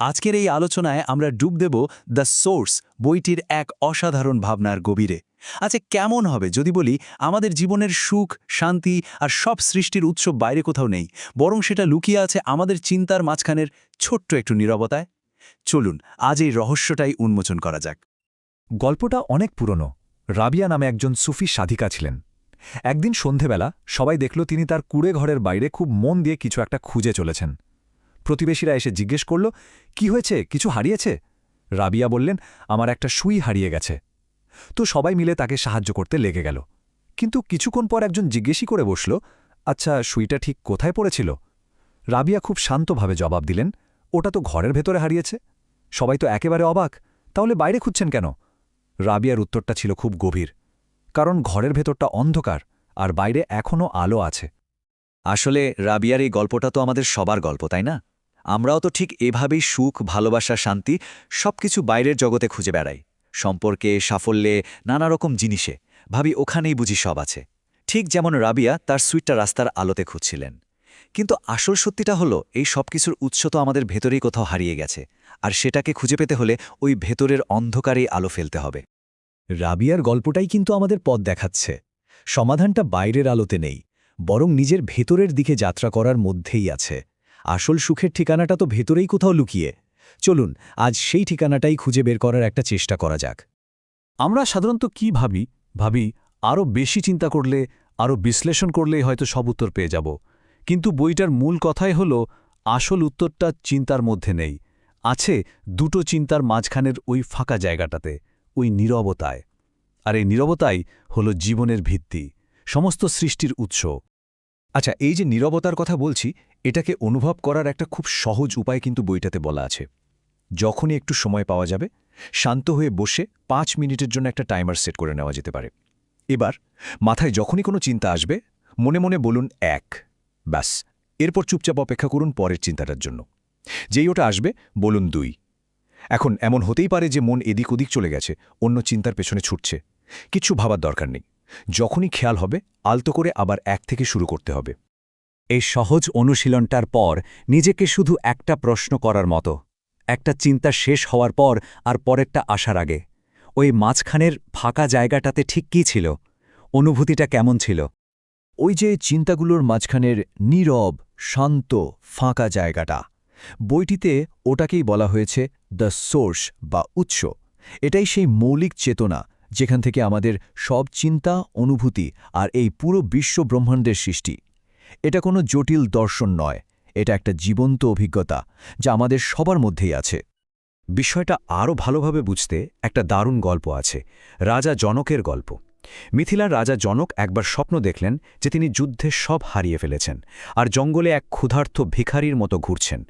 আজকের এই আলোচনায় আমরা ডুব দেব দ্য সোর্স, বইটির এক অসাধারণ ভাবনার গভীরে। আচ্ছা কেমন হবে? যদি বলি, আমাদের জীবনের সুখ, শান্তি আর সব সৃষ্টির উৎস বাইরে কোথাও নেই, বরং সেটা লুকিয়ে আছে আমাদের চিন্তার মাঝখানের ছোট্ট একটু নীরবতায়। চলুন, আজ এই রহস্যটাই উন্মোচন করা যাক। গল্পটা অনেক পুরনো। রাবিয়া নামে একজন সুফি সাধিকা ছিলেন। একদিন সন্ধেবেলা সবাই দেখল তিনি তার কুড়ে ঘরের বাইরে খুব মন দিয়ে কিছু একটা খুঁজে চলেছেন। প্রতিবেশীরা এসে জিজ্ঞেস করল, কি হয়েছে? কিছু হারিয়েছে? রাবিয়া বললেন, আমার একটা সুই হারিয়ে গেছে। তো সবাই মিলে তাকে সাহায্য করতে লেগে গেল। কিন্তু কিছুক্ষণ পর একজন জিজ্ঞেসই করে বসল আচ্ছা সুইটা ঠিক কোথায় পড়েছিল? রাবিয়া খুব শান্তভাবে জবাব দিলেন, ওটা তো ঘরের ভেতরে হারিয়েছে। সবাই তো একেবারে অবাক, তাহলে বাইরে খুঁজছেন কেন? রাবিয়ার উত্তরটা ছিল খুব গভীর, কারণ ঘরের ভেতরটা অন্ধকার আর বাইরে এখনও আলো আছে। আসলে রাবিয়ার এই গল্পটা তো আমাদের সবার গল্প, তাই না? আমরাও তো ঠিক এভাবেই সুখ, ভালোবাসা, শান্তি সবকিছু বাইরের জগতে খুঁজে বেড়াই। সম্পর্কে, সাফল্যে নানা রকম জিনিসে। ভাবি, ওখানেই বুঝি সব আছে। ঠিক যেমন রাবিয়া তার সুইটটা রাস্তার আলোতে খুঁজছিলেন। কিন্তু আসল সত্যিটা হলো, এই সবকিছুর উৎস তো আমাদের ভেতরেই কোথাও হারিয়ে গেছে। আর সেটাকে খুঁজে পেতে হলে ওই ভেতরের অন্ধকারেই আলো ফেলতে হবে। রাবিয়ার গল্পটাই কিন্তু আমাদের পথ দেখাচ্ছে। সমাধানটা বাইরের আলোতে নেই, বরং নিজের ভেতরের দিকে যাত্রা করার মধ্যেই আছে। আসল সুখের ঠিকানাটা তো ভেতরেই কোথাও লুকিয়ে। চলুন, আজ সেই ঠিকানাটাই খুঁজে বের করার একটা চেষ্টা করা যাক। আমরা সাধারণত কি ভাবি? ভাবি আরও বেশি চিন্তা করলে আরও বিশ্লেষণ করলেই হয়তো সব উত্তর পেয়ে যাব। কিন্তু বইটার মূল কথাই হল, আসল উত্তরটা চিন্তার মধ্যে নেই। আছে দুটো চিন্তার মাঝখানের ওই ফাঁকা জায়গাটাতে, ওই নীরবতায়। আর এই নীরবতাই হল জীবনের ভিত্তি, সমস্ত সৃষ্টির উৎস। আচ্ছা এই যে নীরবতার কথা বলছি, এটাকে অনুভব করার একটা খুব সহজ উপায় কিন্তু বইটাতে বলা আছে। যখনই একটু সময় পাওয়া যাবে, শান্ত হয়ে বসে পাঁচ মিনিটের জন্য একটা টাইমার সেট করে নেওয়া যেতে পারে। এবার, মাথায় যখনই কোনো চিন্তা আসবে, মনে মনে বলুন এক, ব্যাস, এরপর চুপচাপ অপেক্ষা করুন পরের চিন্তাটার জন্য। যেই ওটা আসবে, বলুন দুই। এখন এমন হতেই পারে যে মন এদিক ওদিক চলে গেছে, অন্য চিন্তার পেছনে ছুটছে। কিছু ভাবার দরকার নেই। যখনই খেয়াল হবে, আলতো করে আবার এক থেকে শুরু করতে হবে। এই সহজ অনুশীলনটার পর নিজেকে শুধু একটা প্রশ্ন করার মতো, একটা চিন্তা শেষ হওয়ার পর আর পরেরটা আসার আগে। ওই মাঝখানের ফাঁকা জায়গাটাতে ঠিক কী ছিল? অনুভূতিটা কেমন ছিল? ওই যে চিন্তাগুলোর মাঝখানের নীরব, শান্ত, ফাঁকা জায়গাটা, বইটিতে ওটাকেই বলা হয়েছে দ্য সোর্স বা উৎস এটাই সেই মৌলিক চেতনা যেখান থেকে আমাদের সব চিন্তা, অনুভূতি আর এই পুরো বিশ্ব ব্রহ্মাণ্ডের সৃষ্টি। এটা কোনো জটিল দর্শন নয়, এটা একটা জীবন্ত অভিজ্ঞতা যা আমাদের সবার মধ্যেই আছে। বিষয়টা আরও ভালোভাবে বুঝতে একটা দারুণ গল্প আছে, রাজা জনকের গল্প। মিথিলার রাজা জনক একবার স্বপ্ন দেখলেন যে তিনি যুদ্ধে সব হারিয়ে ফেলেছেন আর জঙ্গলে এক ক্ষুধার্থ ভিখারির মতো ঘুরছেন।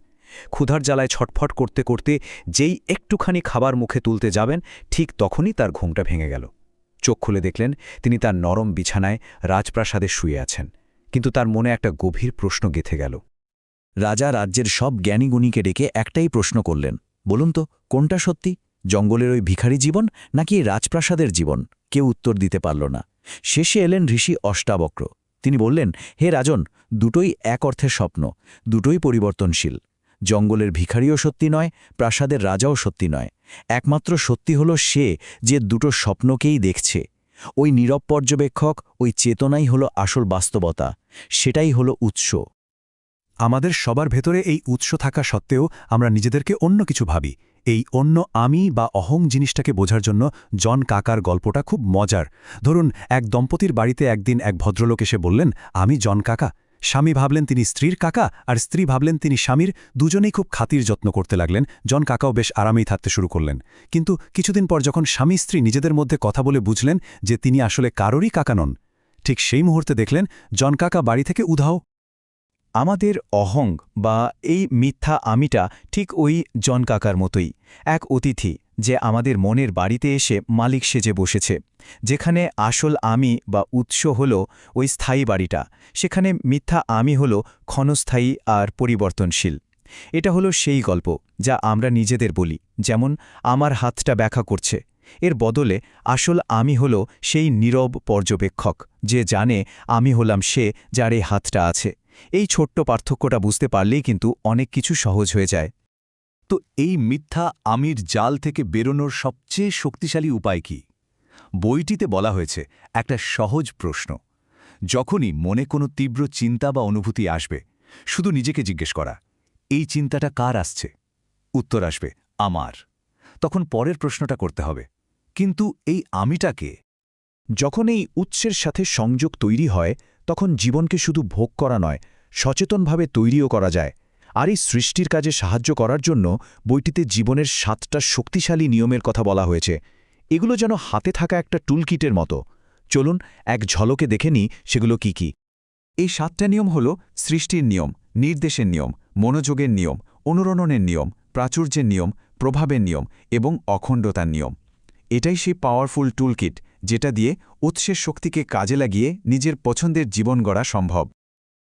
ক্ষুধার জ্বালায় ছটফট করতে করতে যেই একটুখানি খাবার মুখে তুলতে যাবেন, ঠিক তখনই তার ঘুমটা ভেঙে গেল। চোখ খুলে দেখলেন তিনি তার নরম বিছানায় রাজপ্রাসাদে শুয়ে আছেন, কিন্তু তার মনে একটা গভীর প্রশ্ন গেথে গেল। রাজা রাজ্যের সব জ্ঞানীগুণীকে ডেকে একটাই প্রশ্ন করলেন, বলুন তো, কোনটা সত্যি? জঙ্গলের ওই ভিখারি জীবন নাকি রাজপ্রাসাদের জীবন? কেউ উত্তর দিতে পারল না। শেষে এলেন ঋষি অষ্টাবক্র। তিনি বললেন, হে রাজন, দুটোই এক অর্থের স্বপ্ন, দুটোই পরিবর্তনশীল। জঙ্গলের ভিখারিও সত্যি নয়, প্রাসাদের রাজাও সত্যি নয়। একমাত্র সত্যি হল সে যে দুটো স্বপ্নকেই দেখছে। ওই নীরব পর্যবেক্ষক, ওই চেতনাই হল আসল বাস্তবতা। সেটাই হল উৎস। আমাদের সবার ভেতরে এই উৎস থাকা সত্ত্বেও আমরা নিজেদেরকে অন্য কিছু ভাবি। এই অন্য আমি বা অহং জিনিসটাকে বোঝার জন্য জন কাকার গল্পটা খুব মজার। ধরুন, এক দম্পতির বাড়িতে একদিন এক ভদ্রলোক এসে বললেন, আমি জন কাকা। স্বামী ভাবলেন তিনি স্ত্রীর কাকা আর স্ত্রী ভাবলেন তিনি স্বামীর। দুজনেই খুব খাতির যত্ন করতে লাগলেন। জন কাকাও বেশ আরামেই থাকতে শুরু করলেন। কিন্তু কিছুদিন পর যখন স্বামী স্ত্রী নিজেদের মধ্যে কথা বলে বুঝলেন যে তিনি আসলে কারোরই কাকা নন, ঠিক সেই মুহূর্তে দেখলেন জন কাকা বাড়ি থেকে উধাও। আমাদের অহং বা এই মিথ্যা আমিটা ঠিক ওই জন কাকার মতোই, এক অতিথি। যে আমাদের মনের বাড়িতে এসে মালিক সেজে বসেছে, যেখানে আসল আমি বা উৎস হল ওই স্থায়ী বাড়িটা, সেখানে মিথ্যা আমি হল ক্ষণস্থায়ী আর পরিবর্তনশীল। এটা হলো সেই গল্প যা আমরা নিজেদের বলি, যেমন, আমার হাতটা ব্যাখ্যা করছে। এর বদলে, আসল আমি হল সেই নীরব পর্যবেক্ষক, যে জানে আমি হলাম সে যার এই হাতটা আছে। এই ছোট্ট পার্থক্যটা বুঝতে পারলেই কিন্তু অনেক কিছু সহজ হয়ে যায়। তো এই মিথ্যা আমির জাল থেকে বেরোনোর সবচেয়ে শক্তিশালী উপায় কি? বইটিতে বলা হয়েছে, একটা সহজ প্রশ্ন। যখনই মনে কোনো তীব্র চিন্তা বা অনুভূতি আসবে, শুধু নিজেকে জিজ্ঞেস করা, এই চিন্তাটা কার আসছে? উত্তর আসবে, আমার। তখন পরের প্রশ্নটা করতে হবে, কিন্তু এই আমিটাকে? যখন এই উৎসের সাথে সংযোগ তৈরি হয়, তখন জীবনকে শুধু ভোগ করা নয়, সচেতনভাবে তৈরিও করা যায়। আর এই সৃষ্টির কাজে সাহায্য করার জন্য বইটিতে জীবনের সাতটা শক্তিশালী নিয়মের কথা বলা হয়েছে। এগুলো যেন হাতে থাকা একটা টুলকিটের মতো। চলুন এক ঝলকে দেখে নিই সেগুলো কি কি। এই সাতটা নিয়ম হল সৃষ্টির নিয়ম, নির্দেশের নিয়ম, মনোযোগের নিয়ম, অনুরণনের নিয়ম, প্রাচুর্যের নিয়ম, প্রভাবের নিয়ম এবং অখণ্ডতার নিয়ম। এটাই সেই পাওয়ারফুল টুলকিট যেটা দিয়ে উৎসের শক্তিকে কাজে লাগিয়ে নিজের পছন্দের জীবন গড়া সম্ভব।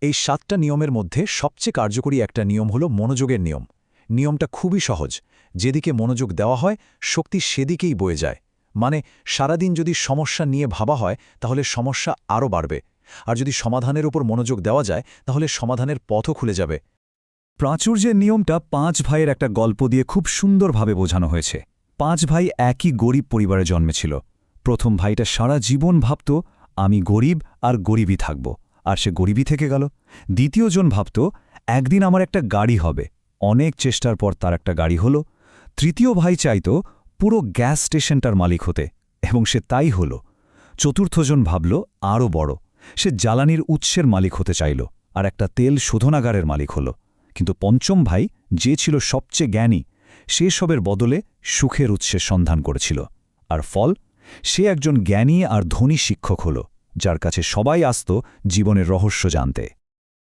এই সাতটা নিয়মের মধ্যে সবচেয়ে কার্যকরী একটা নিয়ম হল মনোযোগের নিয়ম। নিয়মটা খুবই সহজ। যেদিকে মনোযোগ দেওয়া হয়, শক্তি সেদিকেই বয়ে যায়। মানে সারাদিন যদি সমস্যা নিয়ে ভাবা হয়, তাহলে সমস্যা আরও বাড়বে। আর যদি সমাধানের উপর মনোযোগ দেওয়া যায়, তাহলে সমাধানের পথও খুলে যাবে। প্রাচুর্যের নিয়মটা পাঁচ ভাইয়ের একটা গল্প দিয়ে খুব সুন্দরভাবে বোঝানো হয়েছে। পাঁচ ভাই একই গরিব পরিবারে জন্মেছিল। প্রথম ভাইটা সারা জীবন ভাবত, আমি গরিব আর গরিবই থাকব। আর সে গরিবই থেকে গেল। দ্বিতীয়জন ভাবত, একদিন আমার একটা গাড়ি হবে। অনেক চেষ্টার পর তার একটা গাড়ি হল। তৃতীয় ভাই চাইত পুরো গ্যাস স্টেশনটার মালিক হতে, এবং সে তাই হল। চতুর্থজন ভাবল আরও বড়। সে জ্বালানির উৎসের মালিক হতে চাইল, আর একটা তেল শোধনাগারের মালিক হল। কিন্তু পঞ্চম ভাই, যে ছিল সবচেয়ে জ্ঞানী, সে সবের বদলে সুখের উৎসের সন্ধান করেছিল। আর ফল, সে একজন জ্ঞানী আর ধনী শিক্ষক হল। যার কাছে সবাই আসত জীবনের রহস্য জানতে।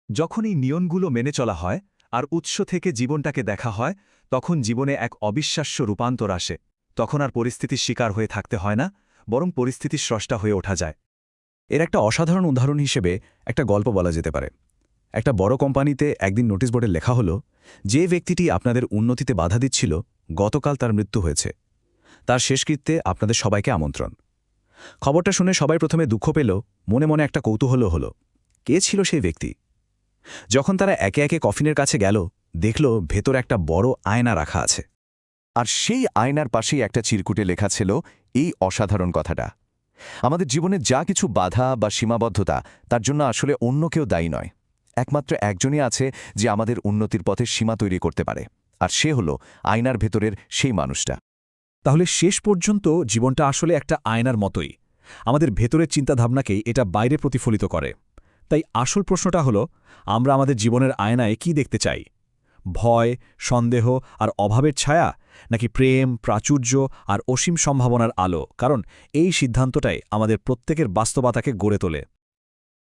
যখন এই নিয়মগুলো মেনে চলা হয় আর উৎস থেকে জীবনটাকে দেখা হয়, তখন জীবনে এক অবিশ্বাস্য রূপান্তর আসে। তখন আর পরিস্থিতির শিকার হয়ে থাকতে হয় না, বরং পরিস্থিতির স্রষ্টা হয়ে ওঠা যায়। এর একটা অসাধারণ উদাহরণ হিসেবে একটা গল্প বলা যেতে পারে। একটা বড় কোম্পানিতে একদিন নোটিশ বোর্ডে লেখা হলো, যে ব্যক্তিটি আপনাদের উন্নতিতে বাধা দিচ্ছিল, গতকাল তার মৃত্যু হয়েছে। তার শেষকৃত্যে আপনাদের সবাইকে আমন্ত্রণ। খবরটা শুনে সবাই প্রথমে দুঃখ পেল, মনে মনে একটা কৌতূহল হলো। কে ছিল সেই ব্যক্তি? যখন তারা একে একে কফিনের কাছে গেল, দেখল ভেতর একটা বড় আয়না রাখা আছে। আর সেই আয়নার পাশেই একটা চিরকুটে লেখা ছিল এই অসাধারণ কথাটা। আমাদের জীবনে যা কিছু বাধা বা সীমাবদ্ধতা, তার জন্য আসলে অন্য কেউ দায়ী নয়। একমাত্র একজনই আছে যে আমাদের উন্নতির পথে সীমা তৈরি করতে পারে। আর সে হল আয়নার ভেতরের সেই মানুষটা। তাহলে শেষ পর্যন্ত জীবনটা আসলে একটা আয়নার মতোই। আমাদের ভেতরের চিন্তাভাবনাকেই এটা বাইরে প্রতিফলিত করে। তাই আসল প্রশ্নটা হলো, আমরা আমাদের জীবনের আয়নায় কি দেখতে চাই? ভয়, সন্দেহ আর অভাবের ছায়া, নাকি প্রেম, প্রাচুর্য আর অসীম সম্ভাবনার আলো? কারণ এই সিদ্ধান্তটাই আমাদের প্রত্যেকের বাস্তবতাকে গড়ে তোলে।